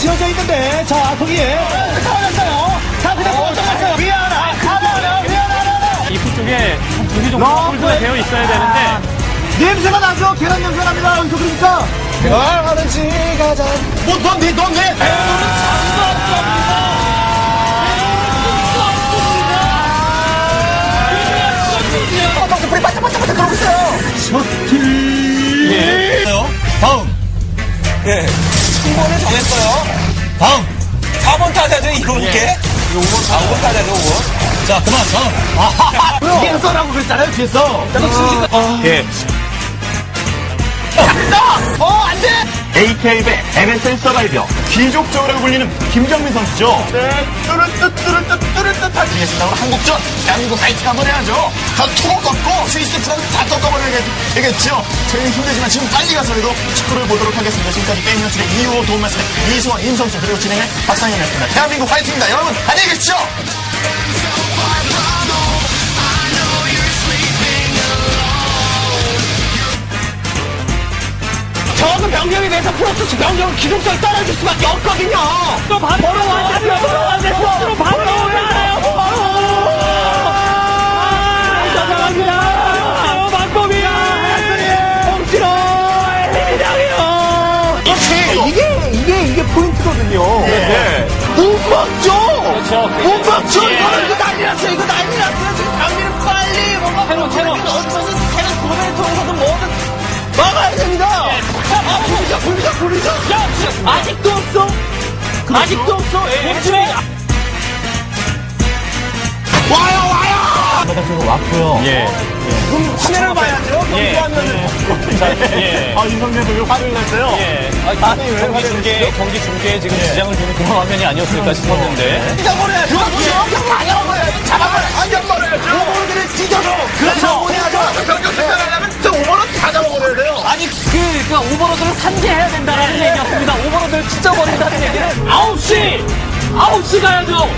지어져 있는데, 자, 거기에. 떨어졌어요. 자, 그냥 못 떨어졌어요. 미안하. 가만히, 미안하다. 입구 쪽에 두개 정도 너무 홀드가 되어 있어야 되는데 냄새가 나죠? 계란 냄새 납니다. 여기서 그러니까. 하는지 가자. 뭐, 넌 내, 넌 내. 불이 다음. 4번 타자죠, 이분께. 5번, 4번 타자죠, 5번. 자, 그만, 다음. 뒤에서 써라고 그랬잖아요, 뒤에서. 예. 어, 안 돼! AK의 MSN 서바이버 귀족적으로 불리는 김정민 선수죠. 네, 뚜르뚜, 뚜르뚜, 뚜르뚜 할 비에스나로 한국전 대한민국 한번 해야죠. 다 투고 꺾고 스위스 프랑스 다 꺾어버려야겠죠. 저희는 힘들지만 지금 빨리 가서라도 축구를 보도록 하겠습니다. 지금까지 게임 연출의 이후호 도움 말씀 이수원 임성철 그리고 진행의 박상현이었습니다. 대한민국 화이팅입니다. 여러분 안녕히 계십시오. 대해서 프로토스 병력은 기동성을 떨어질 수밖에 없거든요. 또 바로 와야 돼요. 또 바로 와야 돼요. 잠깐만요. 방법이야. 엉치로 엘리미당이요. 이게 이게 이게 포인트거든요. 예. 못 막죠. 그렇죠. 못 막죠. 예. 이거 난리 났어요. 이거 난리 아직도 없어? 예. 와요, 와요. 예. 화면을 봐야죠. 예. 경기하면은. 예. 아 임성재 선수 화를 냈어요. 예. 아니, 경기 중계, 경기 중계에 지금 지장을 주는 그런 화면이 아니었을까 싶었는데. 찢어버려야죠. 그렇죠. 그, 그, 오버로드를 산재해야 된다는 얘기였습니다. 오버로드를 찢어버린다는 얘기는 9시! 9시 가야죠!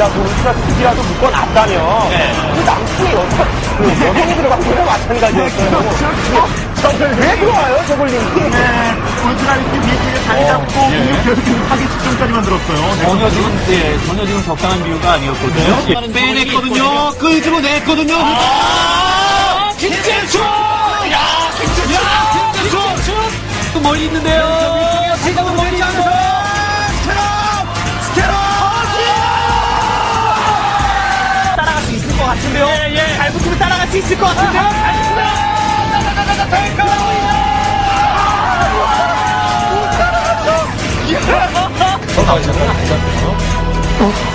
자, 그 우리가 특이라도 묶어놨다면. 그 남친이 여자, 그 여성이 들어간 거랑 마찬가지였어요. 저걸 왜 들어와요, 저걸 링크? 네, 울트라리티 뒤쪽에 자리 잡고 공격 계속 하기 직전까지 만들었어요. 네. 전혀 지금, 예, 전혀 지금 적당한 비유가 아니었거든요. 빼냈거든요. 끄집어냈거든요. 아, 김재수! 야, 김재수! 야, 김재수! 또 멀리 있는데요. 있을 것 같은데. 어, 아, 잠깐, 잠깐. 어?